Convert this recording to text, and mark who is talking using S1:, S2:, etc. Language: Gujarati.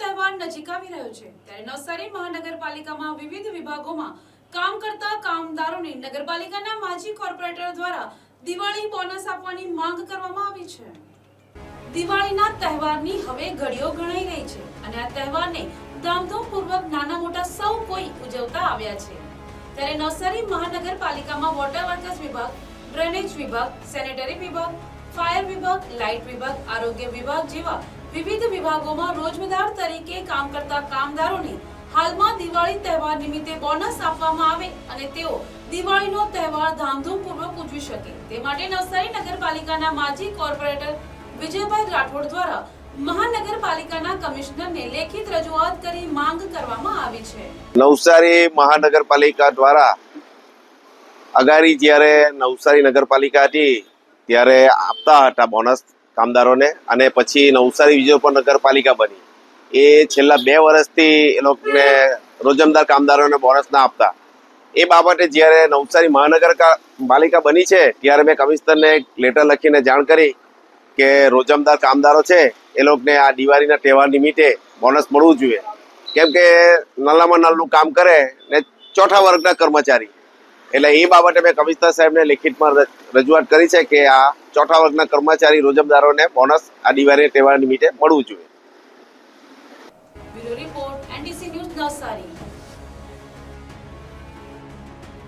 S1: તહેવાર નજીક આવી રહ્યો છે. ત્યારે નવસારી મહાનગરપાલિકામાં વિવિધ વિભાગોમાં કામ કરતા કામદારોને નગરપાલિકાના માજી કોર્પોરેટર દ્વારા દિવાળી બોનસ આપવાની માંગ કરવામાં આવી છે. દિવાળીના તહેવારની હવે ઘડીઓ ગણાઈ રહી છે અને આ તહેવારને ધામધૂમપૂર્વક નાના મોટા સૌ કોઈ ઉજવતા આવ્યા છે. ત્યારે નવસારી મહાનગરપાલિકામાં વોટર વર્કર્સ વિભાગ, ડ્રેનેજ વિભાગ, સેનેટરી વિભાગ ફાયર વિભાગ, લાઇટ વિભાગ, આરોગ્ય વિભાગ જેવા વિવિધ વિભાગોમાં રોજમદાર તરીકે કામ કરતા કામદારોને હાલમાં દિવાળી તહેવાર નિમિત્તે બોનસ આપવામાં આવે અને તેઓ દિવાળીનો તહેવાર ધામધૂમપૂર્વક ઉજવી શકે. તે માટે નવસારી નગરપાલિકાના માજી કોર્પોરેટર વિજયભાઈ રાઠોડ દ્વારા મહાનગરપાલિકાના કમિશનરને લેખિત રજૂઆત કરી માંગ કરવામાં આવી છે.
S2: નવસારી મહાનગરપાલિકા દ્વારા અગાડી જ્યારે નવસારી નગરપાલિકા હતી ત્યારે આપતા હતા બોનસ કામદારોને. અને પછી નવસારી વિજયપુર નગરપાલિકા બની. એ છેલ્લા બે વર્ષથી એ લોકોને રોજમદાર કામદારોને બોનસ ના આપતા. એ બાબતે જ્યારે નવસારી મહાનગરપાલિકા બની છે, ત્યારે મેં કમિશનરને એક લેટર લખીને જાણ કરી કે રોજમદાર કામદારો છે, એ લોકોને આ દિવાળીના તહેવાર નિમિત્તે બોનસ મળવું જોઈએ. કેમ કે નાનામાં નાનું કામ કરે ને ચોથા વર્ગના કર્મચારી. એટલે એ બાબતે મેં કમિશનર સાહેબને લેખિતમાં રજૂઆત કરી છે કે આ ચોથા વર્ગના કર્મચારી રોજમદારોને બોનસ આ દિવાળી તહેવાર નિમિત્તે મળવું જોઈએ.
S1: Report, NDC news Navsari.